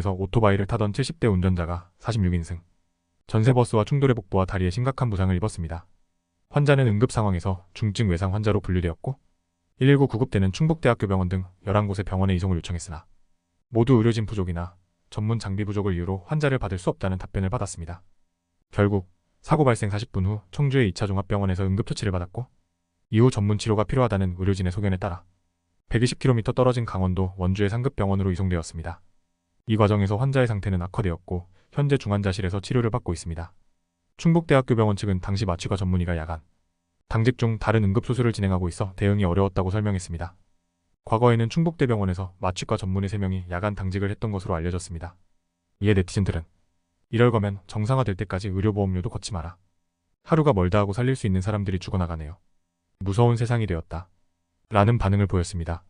에서 오토바이를 타던 70대 운전자가 46인승 전세버스와 충돌의 복부와 다리에 심각한 부상을 입었습니다. 환자는 응급 상황에서 중증 외상 환자로 분류되었고 119 구급대는 충북대학교 병원 등 11곳의 병원에 이송을 요청했으나 모두 의료진 부족이나 전문 장비 부족을 이유로 환자를 받을 수 없다는 답변을 받았습니다. 결국 사고 발생 40분 후 청주의 2차 종합병원에서 응급처치를 받았고 이후 전문 치료가 필요하다는 의료진의 소견에 따라 120km 떨어진 강원도 원주의 상급병원으로 이송되었습니다. 이 과정에서 환자의 상태는 악화되었고 현재 중환자실에서 치료를 받고 있습니다. 충북대학교 병원 측은 당시 마취과 전문의가 야간, 당직 중 다른 응급수술을 진행하고 있어 대응이 어려웠다고 설명했습니다. 과거에는 충북대병원에서 마취과 전문의 3명이 야간 당직을 했던 것으로 알려졌습니다. 이에 네티즌들은 이럴 거면 정상화될 때까지 의료보험료도 걷지 마라. 하루가 멀다 하고 살릴 수 있는 사람들이 죽어나가네요. 무서운 세상이 되었다. 라는 반응을 보였습니다.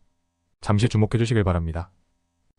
잠시 주목해 주시길 바랍니다.